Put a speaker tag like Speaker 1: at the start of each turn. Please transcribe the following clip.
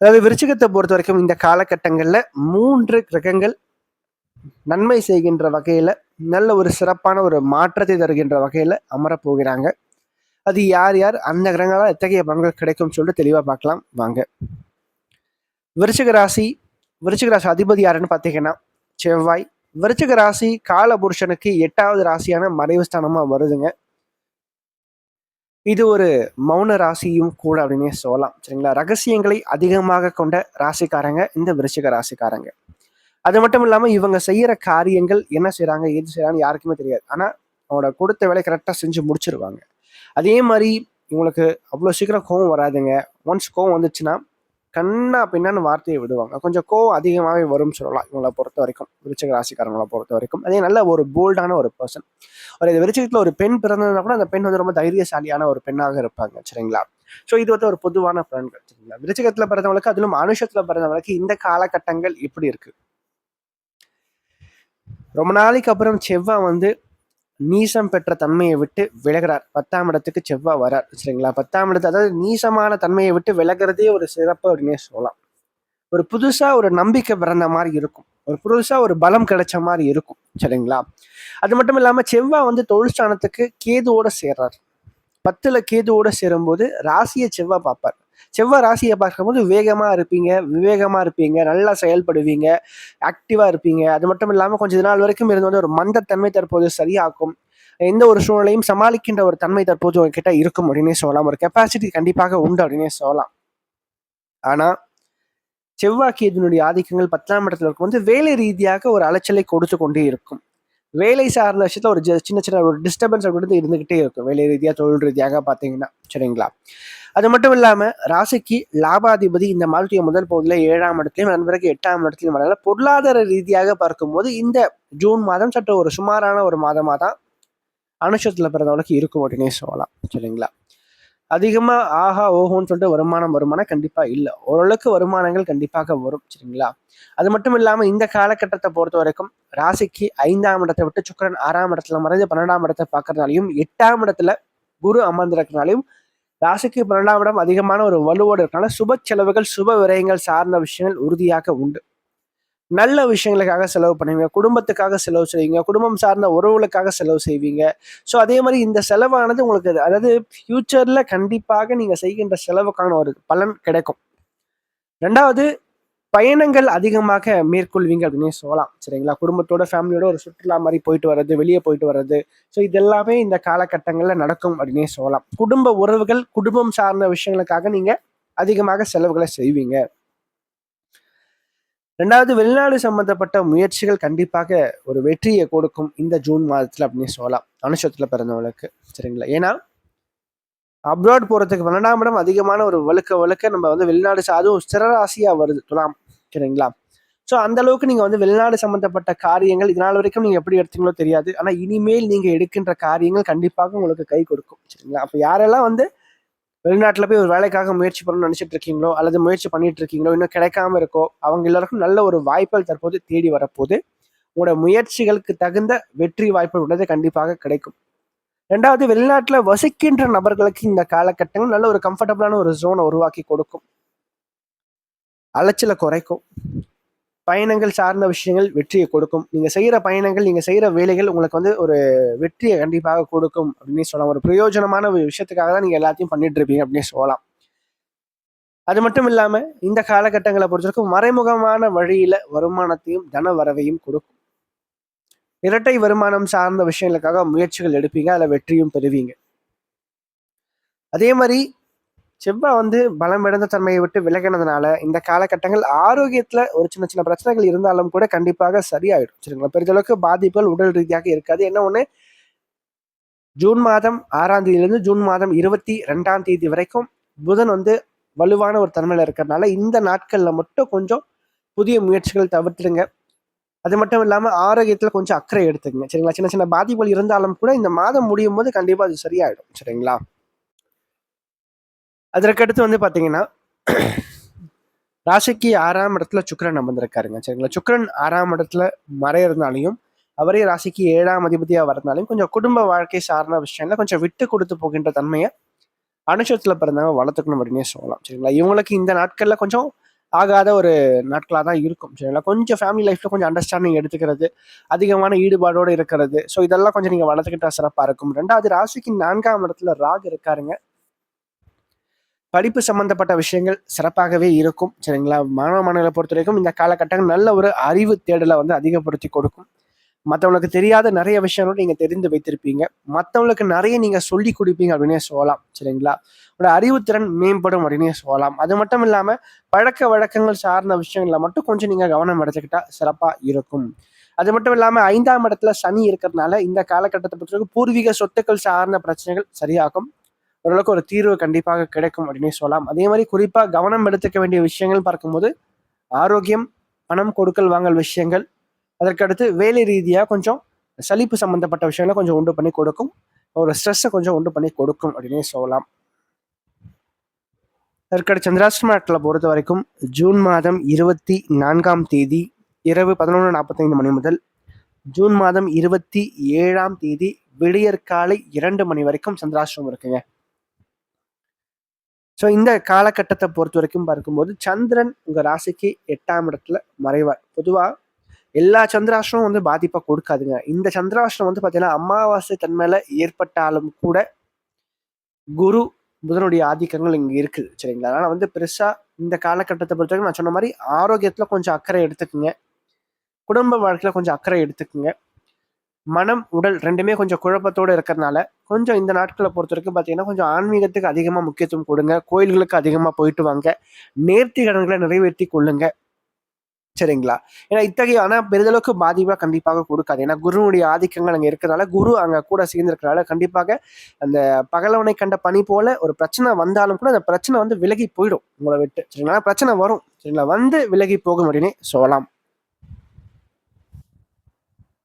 Speaker 1: அதாவது விருச்சிகத்தை பொறுத்த வரைக்கும் இந்த காலகட்டங்களில் மூன்று கிரகங்கள் நன்மை செய்கின்ற வகையில் நல்ல ஒரு சிறப்பான ஒரு மாற்றத்தை தருகின்ற வகையில் அமரப் போகிறாங்க அது யார் யார்? அந்த கிரகங்களால் எத்தகைய பலன்கள் கிடைக்கும் சொல்லிட்டு தெளிவாக பார்க்கலாம். வாங்க. விருச்சிக ராசி விருச்சிக ராசி அதிபதி யாருன்னு பார்த்தீங்கன்னா செவ்வாய். விருச்சிக ராசி காலபுருஷனுக்கு எட்டாவது ராசியான மறைவு ஸ்தானமாக வருதுங்க. இது ஒரு மௌன ராசியும் கூட அப்படின்னே சொல்லலாம் சரிங்களா? ரகசியங்களை அதிகமாக கொண்ட ராசிக்காரங்க இந்த விருச்சிக ராசிக்காரங்க. அது மட்டும் இல்லாமல் இவங்க செய்யற காரியங்கள் என்ன செய்கிறாங்க ஏது செய்கிறாங்கன்னு யாருக்குமே தெரியாது. ஆனால் அவங்களோட கொடுத்த வேலை கரெக்டாக செஞ்சு முடிச்சிருவாங்க. அதே மாதிரி இவங்களுக்கு அவ்வளோ சீக்கிரம் கோவம் வராதுங்க. ஒன்ஸ் கோவம் வந்துச்சுன்னா கண்ணா பின்னான்னு வார்த்தையை விடுவாங்க. கொஞ்சம் கோவம் அதிகமாகவே வரும்னு சொல்லலாம் இவங்களை பொறுத்த வரைக்கும். விருச்சிக ராசிக்காரங்களை பொறுத்த வரைக்கும். அதே நல்ல ஒரு போல்டான ஒரு பர்சன் ஒரு இது விருச்சிகத்தில் ஒரு பெண் பிறந்ததுனா கூட அந்த பெண் வந்து ரொம்ப தைரியசாலியான ஒரு பெண்ணாக இருப்பாங்க. சரிங்களா? ஸோ இது வந்து ஒரு பொதுவான பலன்கள் சரிங்களா? விருச்சிகத்தில் பிறந்தவங்களுக்கு அதிலும் அனுஷத்தில் பிறந்தவங்களுக்கு இந்த காலகட்டங்கள் இப்படி இருக்கு. ரொம்ப நாளைக்கு அப்புறம் செவ்வாய் வந்து நீசம் பெற்ற தன்மையை விட்டு விலகிறார். பத்தாம் இடத்துக்கு செவ்வாய் வரார் சரிங்களா? பத்தாம் இடத்து அதாவது நீசமான தன்மையை விட்டு விலகிறதே ஒரு சிறப்பு அப்படின்னே சொல்லலாம். ஒரு புதுசாக ஒரு நம்பிக்கை பிறந்த மாதிரி இருக்கும். ஒரு புதுசாக ஒரு பலம் கிடைச்ச மாதிரி இருக்கும் சரிங்களா? அது மட்டும் இல்லாமல் செவ்வாய் வந்து தொழிற்சானத்துக்கு கேதுவோட சேர்றார். பத்தில் கேதுவோட சேரும்போது ராசியை செவ்வாய் பார்ப்பார். செவ்வாய் ராசியை பார்க்கும்போது வேகமாக இருப்பீங்க விவேகமாக இருப்பீங்க நல்லா செயல்படுவீங்க ஆக்டிவாக இருப்பீங்க. அது மட்டும் இல்லாமல் கொஞ்ச நாள் வரைக்கும் இருந்து வந்து ஒரு மந்தத்தன்மை தற்போது சரியாக்கும் எந்த ஒரு சூழ்நிலையும் சமாளிக்கின்ற ஒரு தன்மை தற்போது உங்ககிட்ட இருக்கும் அப்படின்னே சொல்லலாம். ஒரு கெப்பாசிட்டி கண்டிப்பாக உண்டு அப்படின்னே சொல்லலாம். ஆனால் செவ்வாய்க்கு இதனுடைய ஆதிக்கங்கள் பத்தாம் இடத்துல இருக்கும் வந்து வேலை ரீதியாக ஒரு அலைச்சலை கொடுத்து கொண்டே இருக்கும். வேலை சார்ந்த விஷயத்தில் ஒரு சின்ன சின்ன ஒரு டிஸ்டர்பன்ஸ் அப்படின்றது இருந்துகிட்டே இருக்கும். வேலை ரீதியாக தொழில் ரீதியாக பார்த்தீங்கன்னா சரிங்களா? அது மட்டும் இல்லாமல் ராசிக்கு லாபாதிபதி இந்த மாதத்துடைய முதல் பகுதியில் ஏழாம் இடத்துலையும் அதன் பிறகு எட்டாம் இடத்துலையும் வரல பொருளாதார ரீதியாக பார்க்கும்போது இந்த ஜூன் மாதம் சற்று ஒரு சுமாரான ஒரு மாதமாக தான் அனுஷத்தில் பிறந்தவளுக்கு இருக்கும் அப்படின்னே சொல்லலாம் சரிங்களா? அதிகமாக ஆஹா ஓஹோன்னு சொல்லிட்டு வருமானம் வருமானம் கண்டிப்பாக இல்லை. ஓரளவுக்கு வருமானங்கள் கண்டிப்பாக வரும் சரிங்களா? அது மட்டும் இல்லாமல் இந்த காலகட்டத்தை பொறுத்த வரைக்கும் ராசிக்கு ஐந்தாம் இடத்தை விட்டு சுக்கிரன் ஆறாம் இடத்துல மறைஞ்சு பன்னெண்டாம் இடத்தை பார்க்கறதுனாலையும் எட்டாம் இடத்துல குரு அமர்ந்திருக்கிறனாலையும் ராசிக்கு பன்னெண்டாம் இடம் அதிகமான ஒரு வலுவோடு இருக்கனால சுப செலவுகள் சுப விரயங்கள் சார்ந்த விஷயங்கள் உறுதியாக உண்டு. நல்ல விஷயங்களுக்காக செலவு பண்ணுவீங்க குடும்பத்துக்காக செலவு செய்வீங்க குடும்பம் சார்ந்த உறவுகளுக்காக செலவு செய்வீங்க. ஸோ அதே மாதிரி இந்த செலவானது உங்களுக்கு அது- அதாவது ஃப்யூச்சரில் கண்டிப்பாக நீங்கள் செய்கின்ற செலவுக்கான ஒரு பலன் கிடைக்கும். ரெண்டாவது பயணங்கள் அதிகமாக மேற்கொள்வீங்க அப்படின்னு சொல்லலாம். சரிங்களா? குடும்பத்தோட ஃபேமிலியோட ஒரு சுற்றுலா மாதிரி போயிட்டு வர்றது வெளியே போயிட்டு வர்றது. ஸோ இது எல்லாமே இந்த காலகட்டங்களில் நடக்கும் அப்படின்னே சொல்லலாம். குடும்ப உறவுகள் குடும்பம் சார்ந்த விஷயங்களுக்காக நீங்கள் அதிகமாக செலவுகளை செய்வீங்க. ரெண்டாவது வெளிநாடு சம்பந்தப்பட்ட முயற்சிகள் கண்டிப்பாக ஒரு வெற்றியை கொடுக்கும் இந்த ஜூன் மாதத்தில் அப்படின்னு சொல்லலாம். அனுஷத்தில் பிறந்தவங்களுக்கு சரிங்களா? ஏன்னா அப்ராட் போகிறதுக்கு பன்னெண்டாம் இடம் அதிகமான ஒரு வழுக்க வழுக்க நம்ம வந்து வெளிநாடு அதுவும் சிறராசியாக வருது துலாம் சரிங்களா? ஸோ அந்த அளவுக்கு நீங்கள் வந்து வெளிநாடு சம்பந்தப்பட்ட காரியங்கள் இதனால் வரைக்கும் நீங்கள் எப்படி எடுத்தீங்களோ தெரியாது. ஆனால் இனிமேல் நீங்கள் எடுக்கின்ற காரியங்கள் கண்டிப்பாக உங்களுக்கு கை கொடுக்கும் சரிங்களா? அப்போ யாரெல்லாம் வந்து வெளிநாட்டுல போய் ஒரு வேலைக்காக முயற்சி பண்ணணும்னு நினைச்சிட்டு இருக்கீங்களோ அல்லது முயற்சி பண்ணிட்டு இருக்கீங்களோ இன்னும் கிடைக்காம இருக்கோ அவங்க எல்லாருக்கும் நல்ல ஒரு வாய்ப்புகள் தற்போது தேடி வரப்போது உங்களோட முயற்சிகளுக்கு தகுந்த வெற்றி வாய்ப்புகள் உள்ளது கண்டிப்பாக கிடைக்கும். ரெண்டாவது வெளிநாட்டுல வசிக்கின்ற நபர்களுக்கு இந்த காலகட்டங்கள் நல்ல ஒரு கம்ஃபர்டபுளான ஒரு ஜோனை உருவாக்கி கொடுக்கும். அலைச்சலை குறைக்கும். பயணங்கள் சார்ந்த விஷயங்கள் வெற்றியை கொடுக்கும். நீங்கள் செய்கிற பயணங்கள் நீங்கள் செய்கிற வேலைகள் உங்களுக்கு வந்து ஒரு வெற்றியை கண்டிப்பாக கொடுக்கும் அப்படின்னு சொல்லலாம். ஒரு பிரயோஜனமான ஒரு விஷயத்துக்காக தான் நீங்கள் எல்லாத்தையும் பண்ணிட்டு இருப்பீங்க அப்படின்னு சொல்லலாம். அது மட்டும் இல்லாமல் இந்த காலகட்டங்களை பொறுத்தவரைக்கும் மறைமுகமான வழியில் வருமானத்தையும் தன வரவையும் கொடுக்கும். இரட்டை வருமானம் சார்ந்த விஷயங்களுக்காக முயற்சிகள் எடுப்பீங்க. அதில் வெற்றியும் பெறுவீங்க. அதே மாதிரி செவ்வாய் வந்து பலம் இழந்த தன்மையை விட்டு விலகினதுனால இந்த காலகட்டங்கள் ஆரோக்கியத்துல ஒரு சின்ன சின்ன பிரச்சனைகள் இருந்தாலும் கூட கண்டிப்பாக சரியாயிடும். சரிங்களா? பெரிதளவுக்கு பாதிப்புகள் உடல் ரீதியாக இருக்காது. என்ன ஒண்ணு? ஜூன் மாதம் ஆறாம் தேதியிலிருந்து ஜூன் மாதம் இருபத்தி ரெண்டாம் தேதி வரைக்கும் புதன் வந்து வலுவான ஒரு தன்மையில இருக்கிறதுனால இந்த நாட்கள்ல மட்டும் கொஞ்சம் புதிய முயற்சிகள் தவிர்த்துடுங்க. அது மட்டும் இல்லாம ஆரோக்கியத்துல கொஞ்சம் அக்கறை எடுத்துக்கங்க. சரிங்களா? சின்ன சின்ன பாதிப்புகள் இருந்தாலும் கூட இந்த மாதம் முடியும் போது கண்டிப்பா அது சரியாயிடும். சரிங்களா? அதற்கடுத்து வந்து பார்த்தீங்கன்னா ராசிக்கு ஆறாம் இடத்துல சுக்கரன் அமர்ந்திருக்காருங்க. சரிங்களா? சுக்கரன் ஆறாம் இடத்துல மறையிறதுனாலையும் அவரே ராசிக்கு ஏழாம் அதிபதியாக வரதுனாலையும் கொஞ்சம் குடும்ப வாழ்க்கை சார்ந்த விஷயம்ல கொஞ்சம் விட்டு கொடுத்து போகின்ற தன்மையை அனுஷத்தில் பிறந்தவங்க வளர்த்துக்கணும் அப்படின்னே சொல்லலாம். சரிங்களா? இவங்களுக்கு இந்த நாட்களில் கொஞ்சம் ஆகாத ஒரு நாட்களாக தான் இருக்கும். சரிங்களா? கொஞ்சம் ஃபேமிலி லைஃப்பில் கொஞ்சம் அண்டர்ஸ்டாண்டிங் எடுத்துக்கிறது அதிகமான ஈடுபாடோடு இருக்கிறது. ஸோ இதெல்லாம் கொஞ்சம் நீங்கள் வளர்த்துக்கிட்டா சிறப்பாக இருக்கும். ரெண்டாவது ராசிக்கு நான்காம் இடத்துல ராக் இருக்காருங்க. படிப்பு சம்பந்தப்பட்ட விஷயங்கள் சிறப்பாகவே இருக்கும் சரிங்களா? மாணவ மாணவர்களை பொறுத்த வரைக்கும் இந்த காலகட்டங்கள் நல்ல ஒரு அறிவு தேடலை வந்து அதிகப்படுத்தி கொடுக்கும். மற்றவங்களுக்கு தெரியாத நிறைய விஷயங்களும் நீங்கள் தெரிந்து வைத்திருப்பீங்க. மற்றவங்களுக்கு நிறைய நீங்கள் சொல்லி கொடுப்பீங்க அப்படின்னே சொல்லலாம் சரிங்களா? உங்களோட அறிவுத்திறன் மேம்படும் அப்படின்னே சொல்லலாம். அது மட்டும் இல்லாமல் பழக்க வழக்கங்கள் சார்ந்த விஷயங்களில் மட்டும் கொஞ்சம் நீங்கள் கவனம் எடுத்துக்கிட்டா சிறப்பாக இருக்கும். அது மட்டும் இல்லாமல் ஐந்தாம் இடத்துல சனி இருக்கிறதுனால இந்த காலகட்டத்தை பொறுத்தவரைக்கும் பூர்வீக சொத்துக்கள் சார்ந்த பிரச்சனைகள் சரியாகும். ஓரளவுக்கு ஒரு தீர்வு கண்டிப்பாக கிடைக்கும் அப்படின்னே சொல்லலாம். அதே மாதிரி குறிப்பாக கவனம் எடுத்துக்க வேண்டிய விஷயங்கள் பார்க்கும்போது ஆரோக்கியம் பணம் கொடுக்கல் வாங்கல் விஷயங்கள். அதற்கடுத்து வேலை ரீதியாக கொஞ்சம் சலிப்பு சம்மந்தப்பட்ட விஷயங்களை கொஞ்சம் உண்டு பண்ணி கொடுக்கும். ஒரு ஸ்ட்ரெஸ்ஸை கொஞ்சம் உண்டு பண்ணி கொடுக்கும் அப்படின்னு சொல்லலாம். அதற்கடுத்து சந்திராஷ்டம நாட்களை பொறுத்த வரைக்கும் ஜூன் மாதம் இருபத்தி நான்காம் தேதி இரவு பதினொன்று நாற்பத்தைந்து மணி முதல் ஜூன் மாதம் இருபத்தி ஏழாம் தேதி விடியற்காலை இரண்டு மணி வரைக்கும் சந்திராஷ்டிரம் இருக்குங்க. ஸோ இந்த காலகட்டத்தை பொறுத்த வரைக்கும் பார்க்கும்போது சந்திரன் உங்கள் ராசிக்கு எட்டாம் இடத்துல மறைவார். பொதுவாக எல்லா சந்திராஷ்டிரமும் வந்து பாதிப்பாக கொடுக்காதுங்க. இந்த சந்திராஷ்டிரம் வந்து பார்த்தீங்கன்னா அமாவாசை தன்மையில் ஏற்பட்டாலும் கூட குரு புதனுடைய ஆதிக்கங்கள் இங்கே இருக்குது சரிங்களா? அதனால் வந்து பெருசாக இந்த காலகட்டத்தை பொறுத்த வரைக்கும் நான் சொன்ன மாதிரி ஆரோக்கியத்தில் கொஞ்சம் அக்கறை எடுத்துக்குங்க. குடும்ப வாழ்க்கையில் கொஞ்சம் அக்கறை எடுத்துக்குங்க. மனம் உடல் ரெண்டுமே கொஞ்சம் குழப்பத்தோடு இருக்கிறதுனால கொஞ்சம் இந்த நாட்களை பொறுத்த வரைக்கும் பார்த்தீங்கன்னா கொஞ்சம் ஆன்மீகத்துக்கு அதிகமாக முக்கியத்துவம் கொடுங்க. கோயில்களுக்கு அதிகமாக போயிட்டு வாங்க. நேர்த்தி கடன்களை நிறைவேற்றி கொள்ளுங்க. சரிங்களா? ஏன்னா இத்தகைய ஆனால் பெரிதளவுக்கு பாதிப்பாக கண்டிப்பாக கொடுக்காது. ஏன்னா குருவுடைய ஆதிக்கங்கள் அங்கே இருக்கிறதால குரு அங்கே கூட சேர்ந்திருக்கிறதால கண்டிப்பாக அந்த பகலவனை கண்ட பணி போல ஒரு பிரச்சனை வந்தாலும் கூட அந்த பிரச்சனை வந்து விலகி போயிடும். உங்களை விட்டு. சரிங்களா? பிரச்சனை வரும். சரிங்களா? வந்து விலகி போகும் அப்படின்னு சொல்லலாம்.